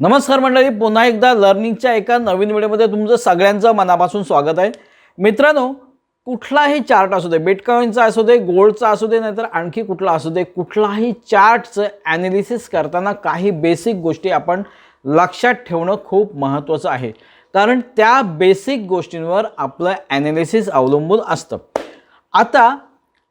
नमस्कार मंडळी पुन्हा एकदा लर्निंगच्या एका नवीन व्हिडिओमध्ये तुमचं सगळ्यांचं मनापासून स्वागत आहे. मित्रांनो कुठलाही चार्ट असू दे बिटकॉईनचा असू दे गोल्डचा असू दे नाहीतर आणखी कुठला असू दे कुठलाही चार्टचं ॲनालिसिस करताना काही बेसिक गोष्टी आपण लक्षात ठेवणं खूप महत्त्वाचं आहे. कारण त्या बेसिक गोष्टींवर आपलं ॲनालिसिस अवलंबून असतं. आता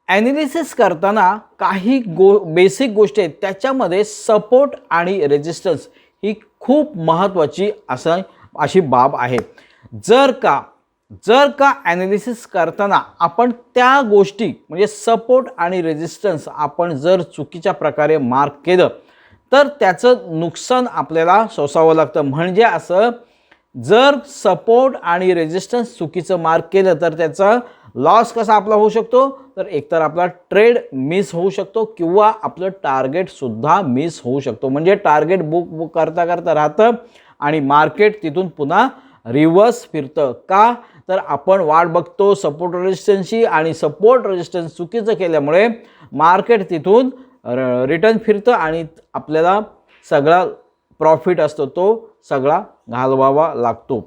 ॲनालिसिस करताना काही गो बेसिक गोष्टी आहेत त्याच्यामध्ये सपोर्ट आणि रेजिस्टन्स ही खूप महत्त्वाची असं अशी बाब आहे. जर का जर का ॲनालिसिस करताना आपण त्या गोष्टी म्हणजे सपोर्ट आणि रेजिस्टन्स आपण जर चुकीच्या प्रकारे मार्क केलं तर त्याचं नुकसान आपल्याला सोसावं लागतं. म्हणजे असं जर सपोर्ट आणि रेजिस्टन्स चुकीचं मार्क केलं तर त्याचा लॉस कसा आपला होऊ शकतो? तर एकतर आपला ट्रेड मिस होऊ शकतो किंवा आपलं टार्गेटसुद्धा मिस होऊ शकतो. म्हणजे टार्गेट बुक बुक करता करता राहतं आणि मार्केट तिथून पुन्हा रिव्हर्स फिरतं. का? तर आपण वाट बघतो सपोर्ट रेजिस्टन्सची आणि सपोर्ट रेजिस्टन्स चुकीचं केल्यामुळे मार्केट तिथून रिटर्न फिरतं आणि आपल्याला सगळा प्रॉफिट असतो तो सगळा घालवावा लागतो.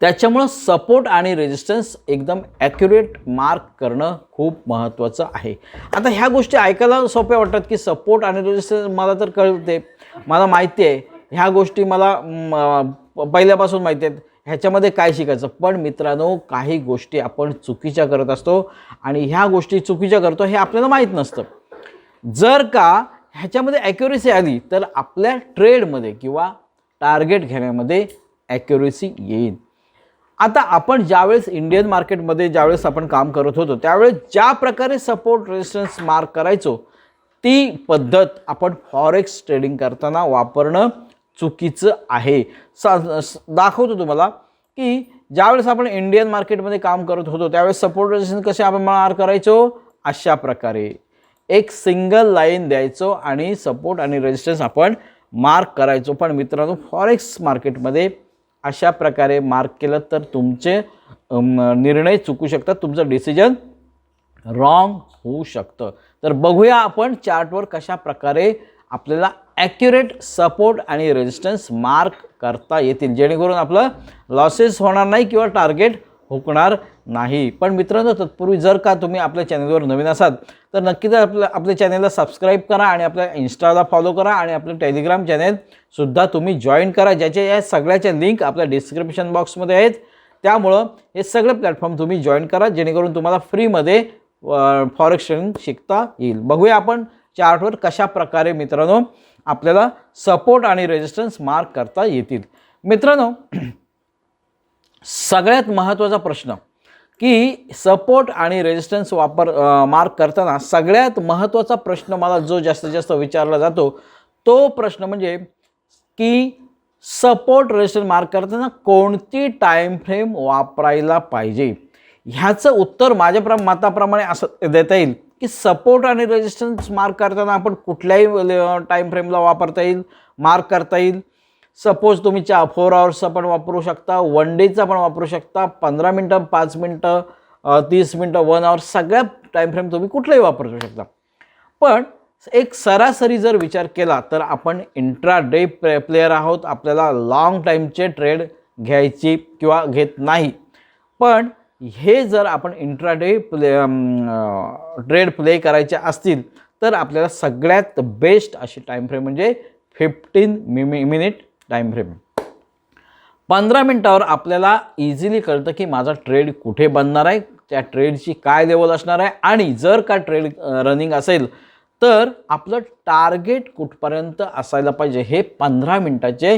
त्याच्यामुळं सपोर्ट आणि रेजिस्टन्स एकदम ॲक्युरेट मार्क करणं खूप महत्त्वाचं आहे. आता ह्या गोष्टी ऐकायला सोप्या वाटतात की सपोर्ट आणि रेजिस्टन्स मला तर कळते. मला माहिती आहे ह्या गोष्टी मला पहिल्यापासून माहिती आहेत. ह्याच्यामध्ये काय शिकायचं? पण मित्रांनो काही गोष्टी आपण चुकीच्या करत असतो आणि ह्या गोष्टी चुकीच्या करतो हे आपल्याला माहीत नसतं. जर का ह्याच्यामध्ये ॲक्युरेसी आली तर आपल्या ट्रेडमध्ये किंवा टार्गेट घेण्यामध्ये ॲक्युरेसी येईल. आता आपण ज्यावेळेस इंडियन मार्केटमध्ये ज्यावेळेस आपण काम करत होतो त्यावेळेस ज्या प्रकारे सपोर्ट रेजिस्टन्स मार्क करायचो ती पद्धत आपण फॉरेक्स ट्रेडिंग करताना वापरणं चुकीचं आहे. सा दाखवतो तुम्हाला की ज्यावेळेस आपण इंडियन मार्केटमध्ये काम करत होतो त्यावेळेस सपोर्ट रेजिस्टन्स कसे आपण मार्क करायचो? अशा प्रकारे. एक सिंगल लाईन द्यायचो आणि सपोर्ट आणि रेजिस्टन्स आपण मार्क करायचो. पण मित्रांनो फॉरेक्स मार्केटमध्ये अशा प्रकारे मार्क केलं तर तुमचे निर्णय चुकू शकतात तुमचं डिसिजन रॉंग होऊ शकतं. तर बघूया आपण चार्टवर कशा प्रकारे आपल्याला ॲक्युरेट सपोर्ट आणि रेजिस्टन्स मार्क करता येतील. जेणेकरून आपलं लॉसेस होणार नाही किंवा टार्गेट हुकणार नाही. पण मित्रांनो तत्पूर्वी जर का तुम्ही आपल्या चॅनलवर नवीन असाल तर नक्कीच आपल्या आपल्या चॅनलला सबस्क्राईब करा आणि आपल्या इन्स्टाला फॉलो करा आणि आपलं टेलिग्राम चॅनेलसुद्धा तुम्ही जॉईन करा ज्याच्या या सगळ्याच्या लिंक आपल्या डिस्क्रिप्शन बॉक्समध्ये आहेत. त्यामुळं हे सगळे प्लॅटफॉर्म तुम्ही जॉईन करा जेणेकरून तुम्हाला फ्रीमध्ये फॉरेक्स ट्रेडिंग शिकता येईल. बघूया आपण चार्टवर कशा प्रकारे मित्रांनो आपल्याला सपोर्ट आणि रेजिस्टन्स मार्क करता येतील. मित्रांनो सगळ्यात महत्त्वाचा प्रश्न की सपोर्ट आणि रेजिस्टन्स वापर मार्क करताना सगळ्यात महत्त्वाचा प्रश्न मला जो जास्तीत जास्त विचारला जातो तो प्रश्न म्हणजे की सपोर्ट रेजिस्टन्स मार्क करताना कोणती टाईम फ्रेम वापरायला पाहिजे? ह्याचं उत्तर माझ्या प्र मताप्रमाणे असं देता येईल की सपोर्ट आणि रेजिस्टन्स मार्क करताना आपण कुठल्याही टाईम फ्रेमला वापरता येईल मार्क करता येईल. सपोज तुम्ही चा फोर आवर्सचा पण वापरू शकता वन डेचा पण वापरू शकता पंधरा मिनटं पाच मिनटं तीस मिनटं वन आवर सगळ्या टाईम फ्रेम तुम्ही कुठलाही वापरू शकता. पण एक सरासरी जर विचार केला तर आपण इंट्रा डे प्ले प्लेयर आहोत आपल्याला लाँग टाईमचे ट्रेड घ्यायची किंवा घेत नाही. पण हे जर आपण intraday play trade play करायचे असतील तर आपल्याला सगळ्यात बेस्ट अशी टाईम फ्रेम म्हणजे फिफ्टीन मिमी मिनिट टाईम फ्रेम. पंधरा मिनटावर आपल्याला इझिली कळतं की माझा ट्रेड कुठे बनणार आहे त्या ट्रेडची काय लेवल असणार आहे आणि जर का ट्रेड रनिंग असेल तर आपलं टार्गेट कुठपर्यंत असायला पाहिजे हे पंधरा मिनटाचे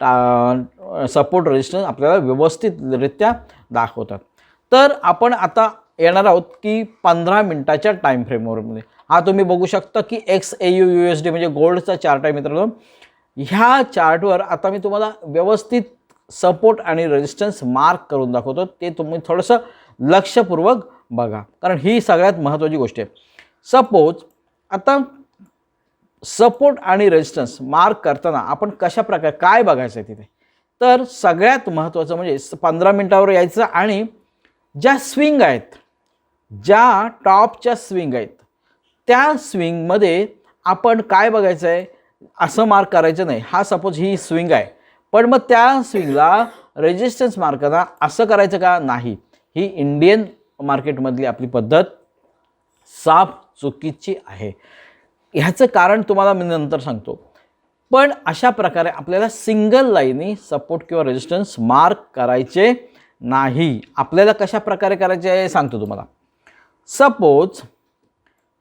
टा सपोर्ट रेजिस्टन्स आपल्याला व्यवस्थितरित्या दाखवतात. तर आपण आता येणार आहोत की पंधरा मिनटाच्या टाईम फ्रेमवरमध्ये हा तुम्ही बघू शकता की X A U U S D म्हणजे गोल्डचा चार्ट आहे मित्रांनो. ह्या चार्टवर आता मी तुम्हाला व्यवस्थित सपोर्ट आणि रेजिस्टन्स मार्क करून दाखवतो. ते तुम्ही थोडंसं लक्षपूर्वक बघा. कारण ही सगळ्यात महत्त्वाची गोष्ट आहे. सपोज आता सपोर्ट आणि रेजिस्टन्स मार्क करताना आपण कशा प्रकारे काय बघायचं आहे तिथे? तर सगळ्यात महत्त्वाचं म्हणजे पंधरा मिनटावर यायचं आणि ज्या स्विंग आहेत ज्या टॉपच्या स्विंग आहेत त्या स्विंगमध्ये आपण काय बघायचं आहे असं मार्क करायचं नाही. हा सपोज ही स्विंग आहे. पण मग त्या स्विंगला रेजिस्टन्स मार्क असं करायचं का? नाही. ही इंडियन मार्केटमधली आपली पद्धत साफ चुकीची आहे. ह्याचं कारण तुम्हाला मी नंतर सांगतो. पण अशा प्रकारे आपल्याला सिंगल लाईनी सपोर्ट किंवा रेजिस्टन्स मार्क करायचे नाही. आपल्याला कशा प्रकारे करायचे आहे सांगतो तुम्हाला. सपोज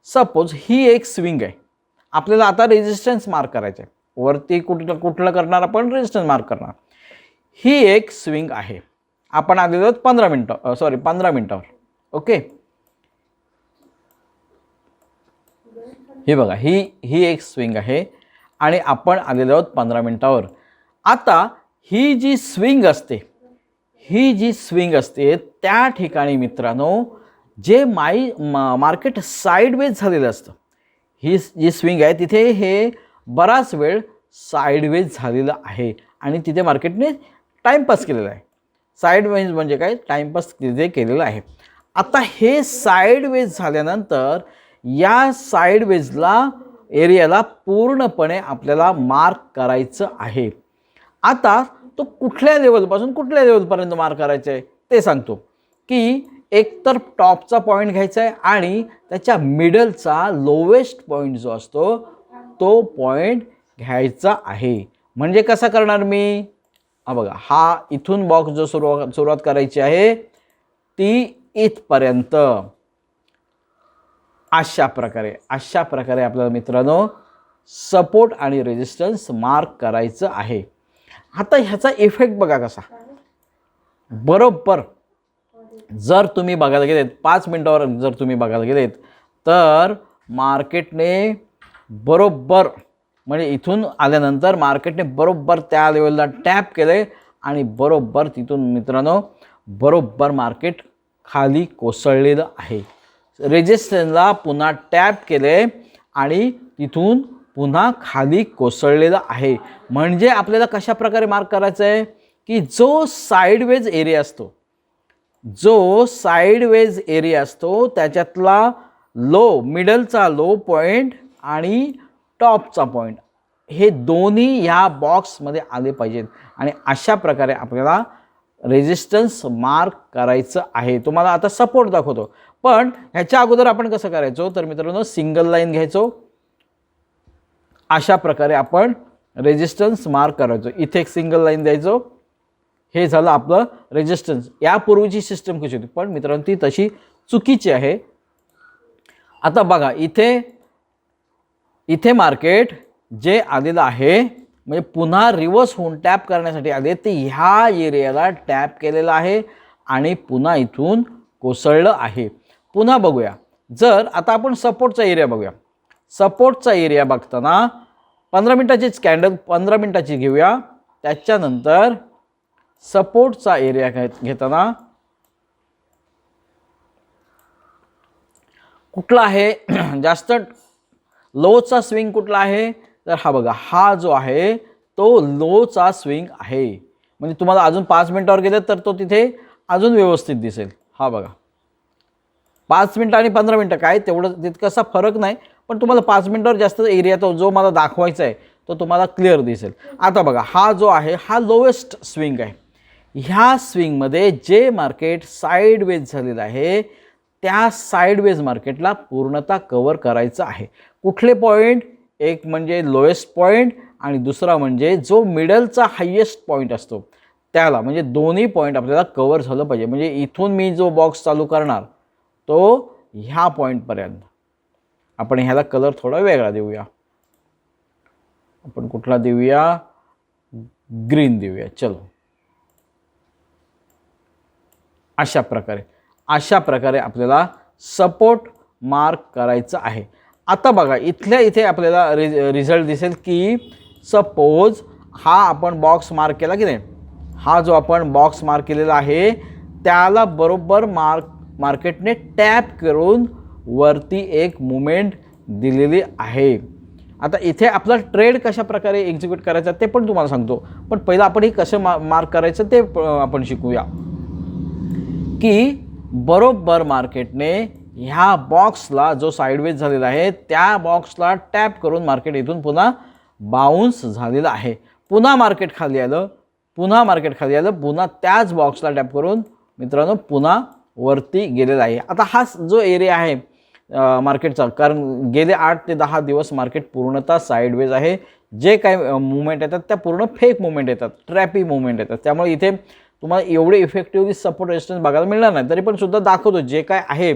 सपोज ही एक स्विंग आहे. आपल्याला आता रेजिस्टन्स मार्क करायचं आहे वरती कुठलं कुठलं करणार आपण? रेजिस्टन्स मार्क करणार. ही एक स्विंग आहे. आपण आलेलो आहोत पंधरा मिनटं सॉरी पंधरा मिनटावर. ओके ही बघा ही ही एक स्विंग आहे. आणि आपण आलेलो आहोत पंधरा मिनटावर. आता ही जी स्विंग असते ही जी स्विंग असते त्या ठिकाणी मित्रांनो जे माई मा मार्केट साईडवेज झालेलं असतं ही जी स्विंग आहे तिथे हे बराच वेळ साईडवेज झालेलं आहे. आणि तिथे मार्केटने टाईमपास केलेला आहे. साईडवेज म्हणजे काय? टाईमपास तिथे केलेलं आहे. आता हे साईडवेज झाल्यानंतर या साईडवेजला एरियाला पूर्णपणे आपल्याला मार्क करायचं आहे. आता तो कुठल्या लेवलपासून कुठल्या लेवलपर्यंत मार्क करायचं आहे? ते सांगतो. की एकतर टॉपचा पॉईंट घ्यायचा आहे आणि त्याच्या मिडलचा लोवेस्ट पॉईंट जो असतो तो पॉईंट घ्यायचा आहे. म्हणजे कसा करणार मी? हा बघा हा इथून बॉक्स जो सुरुवात सुरुवात करायची आहे ती इथपर्यंत. अशा प्रकारे अशा प्रकारे आपल्याला मित्रांनो सपोर्ट आणि रेजिस्टन्स मार्क करायचं आहे. आता ह्याचा इफेक्ट बघा कसा. बरोबर. जर तुम्ही बघायला गेलेत पाच मिनटावर जर तुम्ही बघायला गेलेत तर मार्केटने बरोबर म्हणजे इथून आल्यानंतर मार्केटने बरोबर त्या लेवलला टॅप केले आणि बरोबर तिथून मित्रांनो बरोबर मार्केट खाली कोसळलेलं आहे. रेजिस्टन्सला पुन्हा टॅप केले आणि तिथून पुन्हा खाली कोसळलेलं आहे. म्हणजे आपल्याला कशा प्रकारे मार्क करायचं आहे की जो साईडवेज एरिया असतो जो साईडवेज एरिया असतो त्याच्यातला लो मिडलचा लो पॉईंट आणि टॉपचा पॉईंट हे दोन्ही ह्या बॉक्समध्ये आले पाहिजेत. आणि अशा प्रकारे आपल्याला रेजिस्टन्स मार्क करायचं आहे. तुम्हाला आता सपोर्ट दाखवतो. पण ह्याच्या अगोदर आपण कसं करायचो? तर मित्रांनो सिंगल लाईन घ्यायचो. अशा प्रकारे आपण रेजिस्टन्स मार्क करायचो. इथे एक सिंगल लाईन द्यायचो. हे झालं आपलं रेजिस्टन्स यापूर्वीची सिस्टम कशी होती? पण मित्रांनो ती तशी चुकीची आहे. आता बघा इथे इथे मार्केट जे आलेलं आहे म्हणजे पुन्हा रिव्हर्स होऊन टॅप करण्यासाठी आले ते ह्या एरियाला टॅप केलेलं आहे आणि पुन्हा इथून कोसळलं आहे. पुन्हा बघूया. जर आता आपण सपोर्टचा एरिया बघूया. सपोर्टचा एरिया बघताना पंधरा मिनटाचीच कॅन्डल पंधरा मिनटाची घेऊया. त्याच्यानंतर सपोर्टचा एरिया घेताना कुठला आहे? जास्त लोचा स्विंग कुठला आहे? तर हा बघा हा जो आहे तो लोचा स्विंग आहे. म्हणजे तुम्हाला अजून पाच मिनटावर गेलं तर तो तिथे अजून व्यवस्थित दिसेल. हा बघा. पाच मिनटं आणि पंधरा मिनटं काय? तेवढं तितकासा फरक नाही पण तुम्हाला पाच मिनटावर जास्त एरिया तो जो मला दाखवायचा आहे तो तुम्हाला क्लिअर दिसेल. आता बघा हा जो आहे हा लोवेस्ट स्विंग आहे. ह्या स्विंगमध्ये जे मार्केट साईडवेज झालेलं आहे त्या साईडवेज मार्केटला पूर्णतः कवर करायचं आहे. कुठले पॉईंट एक म्हणजे लोएस्ट पॉईंट आणि दुसरा म्हणजे जो मिडलचा हायेस्ट पॉईंट असतो त्याला म्हणजे दोन्ही पॉईंट आपल्याला कवर झालं पाहिजे. म्हणजे इथून मी जो बॉक्स चालू करणार तो ह्या पॉईंटपर्यंत आपण ह्याला कलर थोडा वेगळा देऊया. आपण कुठला देऊया? ग्रीन देऊया. चलो. अशा प्रकारे अशा प्रकारे आपल्याला सपोर्ट मार्क करायचं आहे. आता बघा इथल्या इथे आपल्याला रि रिझल्ट दिसेल की सपोज हा आपण बॉक्स मार्क केला की नाही? हा जो आपण बॉक्स मार्क केलेला आहे त्याला बरोबर मार्क मार्केटने टॅप करून वरती एक मुमेंट दिलेली आहे. आता इथे आपला ट्रेड कशा प्रकारे एक्झिक्यूट करायचा ते पण तुम्हाला सांगतो. पण पहिलं आपण हे कसं मा मार्क करायचं ते आपण शिकूया. की बरोबर मार्केटने ह्या बॉक्सला जो साईडवेज झालेला आहे त्या बॉक्सला टॅप करून मार्केट इथून पुन्हा बाउन्स झालेलं आहे. पुन्हा मार्केट खाली आलं पुन्हा मार्केट खाली आलं पुन्हा त्याच बॉक्सला टॅप करून मित्रांनो पुन्हा वरती गेलेला आहे. आता हा जो एरिया आहे मार्केटचा कारण गेले आठ ते दहा दिवस मार्केट पूर्णतः साईडवेज आहे. जे काही मुवमेंट येतात त्या पूर्ण फेक मुवमेंट येतात ट्रॅपी मुवमेंट येतात. त्यामुळे इथे तुम्हाला एवढे इफेक्टिव्हली सपोर्ट रेजिस्टन्स बघायला मिळणार नाही तरी पण सुद्धा दाखवतो जे काय आहे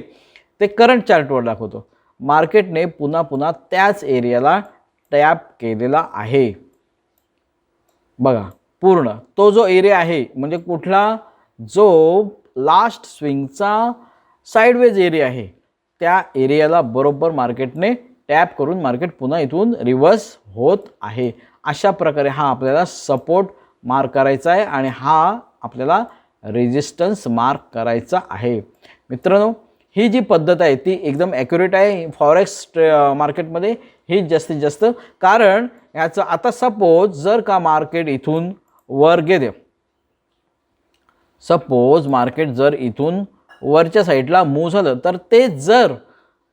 ते करंट चार्टवर दाखवतो. मार्केटने पुन्हा पुन्हा त्याच एरियाला टॅप केलेला आहे. बघा पूर्ण. तो जो एरिया आहे म्हणजे कुठला? जो लास्ट स्विंगचा साईडवेज एरिया आहे त्या एरियाला बरोबर मार्केटने टॅप करून मार्केट पुन्हा इथून रिव्हर्स होत आहे. अशा प्रकारे हा आपल्याला सपोर्ट मार्क करायचा आहे आणि हा आपल्याला रेजिस्टन्स मार्क करायचा आहे. मित्रांनो ही जी पद्धत आहे ती एकदम ॲक्युरेट आहे. फॉरेक्स मार्केटमध्ये ही जास्तीत जास्त. कारण याचं आता सपोज जर का मार्केट इथून वर गेले सपोज मार्केट जर इथून वरच्या साईडला मूव झालं तर ते जर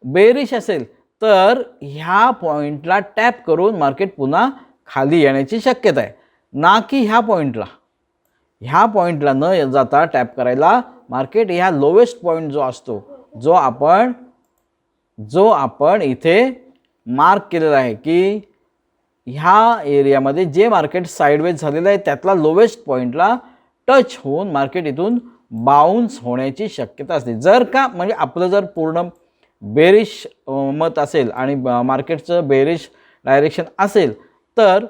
बेरिश असेल तर ह्या पॉईंटला टॅप करून मार्केट पुन्हा खाली येण्याची शक्यता आहे. ना की ह्या पॉईंटला ह्या पॉईंटला न जाता टॅप करायला मार्केट ह्या लोवेस्ट पॉईंट जो असतो जो आपण जो आपण इथे मार्क केलेला आहे की ह्या एरियामध्ये जे मार्केट साईडवेज झालेलं आहे त्यातला लोवेस्ट पॉईंटला टच होऊन मार्केट इथून बाउन्स होण्याची शक्यता असते. जर का म्हणजे आपलं जर पूर्ण बेरिश मत असेल आणि ब- मार्केटचं बेरिश डायरेक्शन असेल तर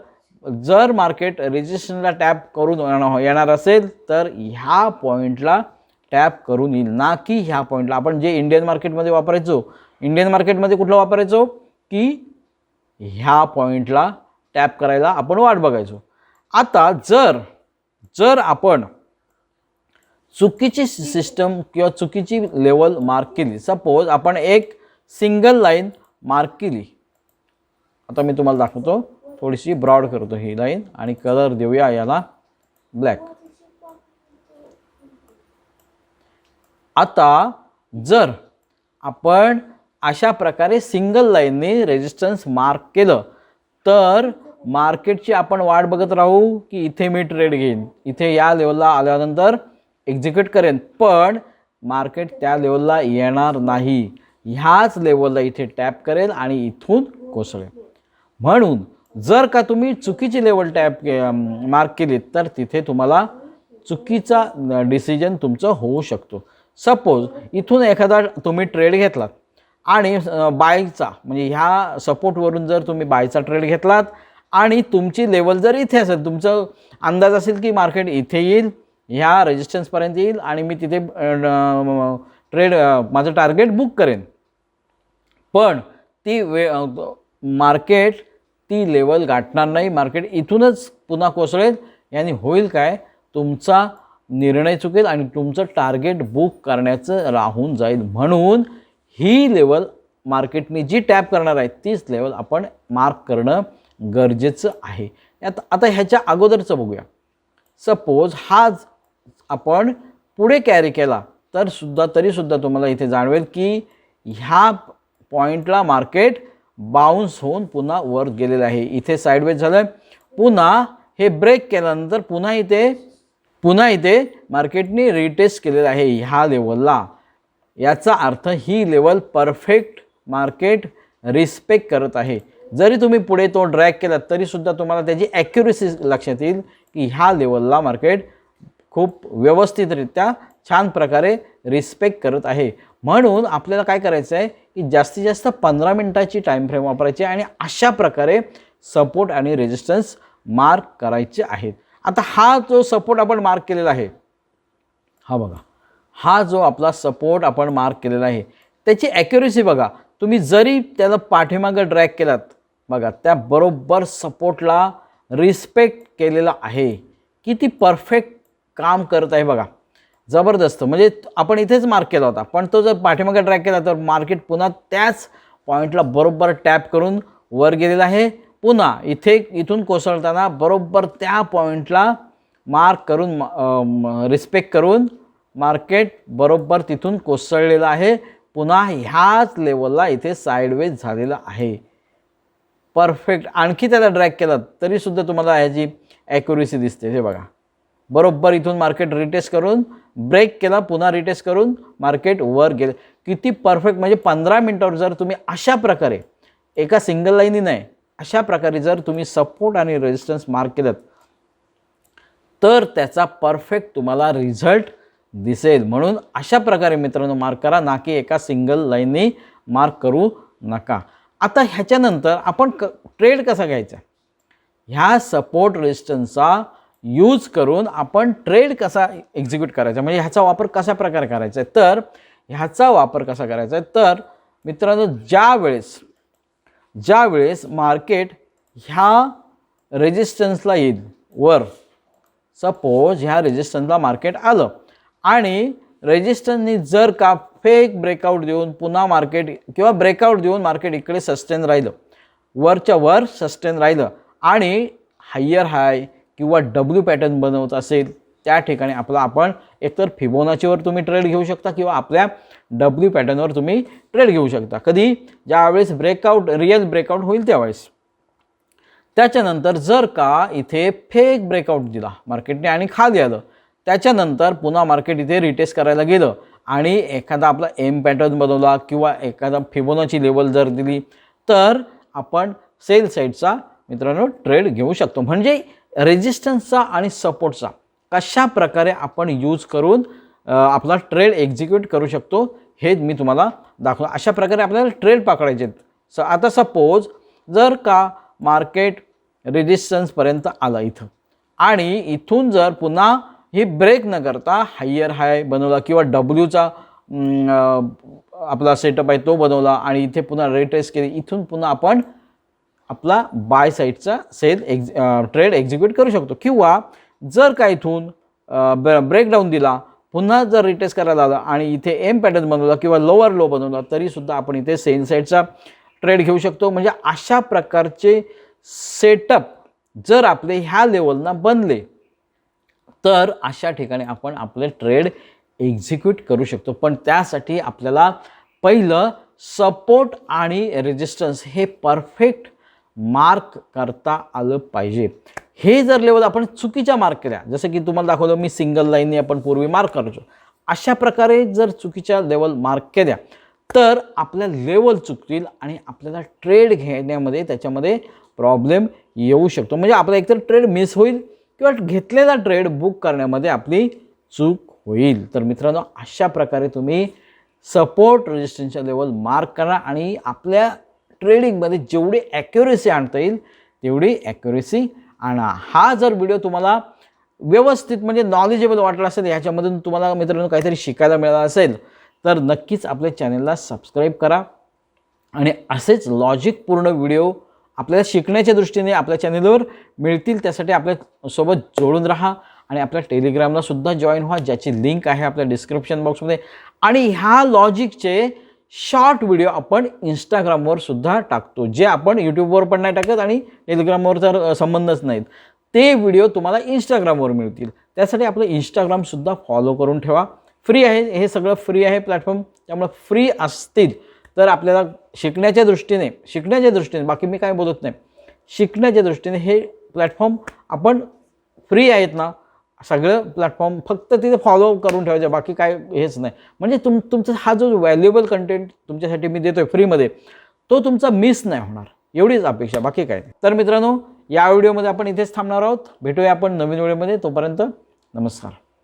जर मार्केट रेजिस्टन्सला टॅप करून हो- येणार असेल तर ह्या पॉईंटला टॅप करून येईल. ना की ह्या पॉईंटला आपण जे इंडियन मार्केटमध्ये वापरायचो इंडियन मार्केटमध्ये कुठलं वापरायचो? की ह्या पॉईंटला टॅप करायला आपण वाट बघायचो. आता जर जर आपण चुकीची सिस्टम किंवा चुकीची लेवल मार्क केली. सपोज आपण एक सिंगल लाईन मार्क केली. आता मी तुम्हाला दाखवतो. थोडीशी ब्रॉड करतो ही लाईन आणि कलर देऊया याला ब्लॅक. आता जर आपण अशा प्रकारे सिंगल लाईनने रेजिस्टन्स मार्क केलं तर मार्केटची आपण वाट बघत राहू की इथे मी ट्रेड घेईन. इथे या लेवलला आल्यानंतर एक्झिक्यूट करेन पण मार्केट त्या लेवलला येणार नाही. ह्याच लेवलला इथे टॅप करेल आणि इथून कोसळेल. म्हणून जर का तुम्ही चुकीची लेवल टॅप मार्क केली तर तिथे तुम्हाला चुकीचा डिसिजन तुमचं होऊ शकतो. सपोज इथून एखादा तुम्ही ट्रेड घेतलात आणि बायचा म्हणजे ह्या सपोर्टवरून जर तुम्ही बायचा ट्रेड घेतलात आणि तुमची लेवल जर इथे असेल तुमचं अंदाज असेल की मार्केट इथे येईल ह्या रेजिस्टन्सपर्यंत येईल आणि मी तिथे ट्रेड माझं टार्गेट बुक करेन. पण ती वे मार्केट ती लेवल गाठणार नाही. मार्केट इथूनच पुन्हा कोसळेल. याने होईल काय? तुमचा निर्णय चुकेल आणि तुमचं टार्गेट बुक करण्याचं राहून जाईल. म्हणून ही लेवल मार्केटने जी टॅप करणार आहे तीच लेवल आपण मार्क करणं गरजेचं आहे. यात आता ह्याच्या अगोदरचं बघूया. सपोज हाच आपण पुढे कॅरी केला तर सुद्धा तरीसुद्धा तुम्हाला इथे जाणवेल की ह्या पॉईंटला मार्केट बाउन्स होऊन पुन्हा वर गेलेलं आहे. इथे साईडवेज झालं पुन्हा हे ब्रेक केल्यानंतर पुन्हा इथे पुन्हा इथे मार्केटने रिटेस्ट केलेलं आहे ह्या लेवलला याचा अर्थ ही लेवल परफेक्ट मार्केट रिस्पेक्ट करत आहे. जरी तुम्ही पुढे तो ड्रॅग केला तरीसुद्धा तुम्हाला त्याची ॲक्युरेसी लक्षात येईल की ह्या लेवलला मार्केट खूप व्यवस्थितरित्या छान प्रकारे रिस्पेक्ट करत आहे. म्हणून आपल्याला काय करायचं आहे की जास्तीत जास्त पंधरा मिनटाची टाईम फ्रेम वापरायची आणि अशा प्रकारे सपोर्ट आणि रेजिस्टन्स मार्क करायचे आहेत. आता हा जो सपोर्ट आपण मार्क केलेला आहे हा बघा हा जो आपला सपोर्ट आपण मार्क केलेला आहे त्याची ॲक्युरेसी बघा. तुम्ही जरी त्याला पाठीमागं ड्रॅग केलात बघा त्या बरोबर सपोर्टला रिस्पेक्ट केलेला आहे. किती परफेक्ट काम करत आहे बघा. जबरदस्त. म्हणजे आपण इथेच मार्क केला होता. पण तो जर पाठीमागे ट्रॅक केला तर मार्केट पुन्हा त्याच पॉईंटला बरोबर टॅप करून वर गेलेला आहे. पुन्हा इथे इथून कोसळताना बरोबर त्या पॉईंटला मार्क करून रिस्पेक्ट करून मार्केट बरोबर तिथून कोसळलेलं आहे. पुन्हा ह्याच लेवलला इथे साईडवेज झालेलं आहे. परफेक्ट आणखी त्याला ड्रॅग केलात तरीसुद्धा तुम्हाला ह्याची ॲक्युरेसी दिसते. हे बघा. बरोबर इथून मार्केट रिटेस्ट करून ब्रेक केला पुन्हा रिटेस्ट करून मार्केट वर गेलं. किती परफेक्ट म्हणजे पंधरा मिनटावर जर तुम्ही अशा प्रकारे एका सिंगल लाईनी नाही अशा प्रकारे जर तुम्ही सपोर्ट आणि रेजिस्टन्स मार्क केलं तर त्याचा परफेक्ट तुम्हाला रिझल्ट दिसेल. म्हणून अशा प्रकारे मित्रांनो मार्क करा ना की एका सिंगल लाईननी मार्क करू नका. आता ह्याच्यानंतर आपण क ट्रेड कसा घ्यायचा? ह्या सपोर्ट रेजिस्टन्सचा यूज करून आपण ट्रेड कसा एक्झिक्यूट करायचा? म्हणजे ह्याचा वापर कशा प्रकारे करायचा? आहे तर ह्याचा वापर कसा करायचा? आहे तर मित्रांनो ज्या वेळेस ज्या वेळेस मार्केट ह्या रेजिस्टन्सला येईल वर सपोज ह्या रेजिस्टन्सला मार्केट आलं आणि रेजिस्टन्सनी जर का फेक ब्रेकआउट देऊन पुन्हा मार्केट किंवा ब्रेकआउट देऊन मार्केट इकडे सस्टेन राहिलं वरच्या वर सस्टेन राहिलं आणि हायर हाय किंवा डब्ल्यू पॅटर्न बनवत असेल त्या ठिकाणी आपला आपण एकतर फिबोनाचीवर तुम्ही ट्रेड घेऊ शकता किंवा आपल्या डब्ल्यू पॅटर्नवर तुम्ही ट्रेड घेऊ शकता. कधी? ज्यावेळेस ब्रेकआउट रिअल ब्रेकआउट होईल त्यावेळेस. त्याच्यानंतर जर का इथे फेक ब्रेकआउट दिला मार्केटने आणि खाली आलं त्याच्यानंतर पुन्हा मार्केट इथे रिटेस्ट करायला गेलं आणि एखादा आपला एम पॅटर्न बनवला किंवा एखादा फिबोनाची लेवल जर दिली तर आपण सेल साईडचा मित्रांनो ट्रेड घेऊ शकतो. म्हणजे रेजिस्टन्सचा आणि सपोर्टचा कशा प्रकारे आपण यूज करून आपला ट्रेड एक्झिक्यूट करू शकतो हे मी तुम्हाला दाखवलं अशा प्रकारे आपल्याला ट्रेड पकडायचे आहेत. स आता सपोज जर का मार्केट रेजिस्टन्सपर्यंत आलं इथं आणि इथून जर पुन्हा ही ब्रेक न करता हायर हाय बनवला किंवा डब्ल्यूचा आपला सेटअप आहे तो बनवला आणि इथे पुन्हा रेटेस्ट केली इथून पुन्हा आपण आपला बाय साईडचा सेल एक्झ ट्रेड एक्झिक्यूट करू शकतो. किंवा जर का इथून ब्रेकडाऊन दिला पुन्हा जर रिटेस्ट करायला आला आणि इथे एम पॅटर्न बनवला किंवा लोअर लो बनवला तरीसुद्धा आपण इथे सेल साईडचा ट्रेड घेऊ शकतो. म्हणजे अशा प्रकारचे सेटअप जर आपले ह्या लेवलना बनले तर अशा ठिकाणी आपण आपले ट्रेड एक्झिक्यूट करू शकतो. पण त्यासाठी आपल्याला पहिलं सपोर्ट आणि रेजिस्टन्स हे परफेक्ट मार्क करता आलं पाहिजे. हे जर लेवल आपण चुकीच्या मार्क केल्या जसं की तुम्हाला दाखवलं मी सिंगल लाईनने आपण पूर्वी मार्क करायचो. अशा प्रकारे जर चुकीच्या लेवल मार्क केल्या तर आपल्या लेवल चुकतील आणि आपल्याला ट्रेड घेण्यामध्ये त्याच्यामध्ये प्रॉब्लेम येऊ शकतो. म्हणजे आपला एकतर ट्रेड मिस होईल किंवा घेतलेला ट्रेड बुक करण्यामध्ये आपली चूक होईल. तर मित्रांनो अशा प्रकारे तुम्ही सपोर्ट रेजिस्टन्सच्या लेवल मार्क करा आणि आपल्या ट्रेडिंगमध्ये जेवढी ॲक्युरेसी आणता येईल तेवढी ॲक्युरेसी आणा. हा जर व्हिडिओ तुम्हाला व्यवस्थित म्हणजे नॉलेजेबल वाटला असेल ह्याच्यामधून तुम्हाला मित्रांनो काहीतरी शिकायला मिळालं असेल तर नक्कीच आपल्या चॅनलला सबस्क्राईब करा. आणि असेच लॉजिकपूर्ण व्हिडिओ आपल्याला शिकण्याच्या दृष्टीने आपल्या चॅनलवर मिळतील त्यासाठी आपल्यासोबत जोडून राहा. आणि आपल्या टेलिग्रामला सुद्धा जॉईन व्हा ज्याची लिंक आहे आपल्या डिस्क्रिप्शन बॉक्समध्ये आणि ह्या लॉजिकचे शॉर्ट व्हिडिओ आपण इंस्टाग्रामवर सुद्धा टाकतो. जे आपण यूट्यूबवर पण नाही टाकत आणि टेलिग्रामवर तर संबंधच नाहीत. ते व्हिडिओ तुम्हाला इंस्टाग्रामवर मिळतील. त्यासाठी आपलं इंस्टाग्रामसुद्धा फॉलो करून ठेवा. फ्री आहे हे सगळं फ्री आहे प्लॅटफॉर्म त्यामुळे फ्री असतील तर आपल्याला शिकण्याच्या दृष्टीने शिकण्याच्या दृष्टीने बाकी मी काय बोलत नाही. शिकण्याच्या दृष्टीने हे प्लॅटफॉर्म आपण फ्री आहेत ना सगळं प्लॅटफॉर्म फक्त तिथे फॉलो करून ठेवायचं बाकी काय हेच नाही. म्हणजे तुम तुमचा हा जो व्हॅल्युएबल कंटेंट तुमच्यासाठी मी देतोय फ्रीमध्ये तो तुमचा मिस नाही होणार. एवढीच अपेक्षा बाकी काय नाही. तर मित्रांनो या व्हिडिओमध्ये आपण इथेच थांबणार आहोत. भेटूया आपण नवीन व्हिडिओमध्ये तोपर्यंत नमस्कार.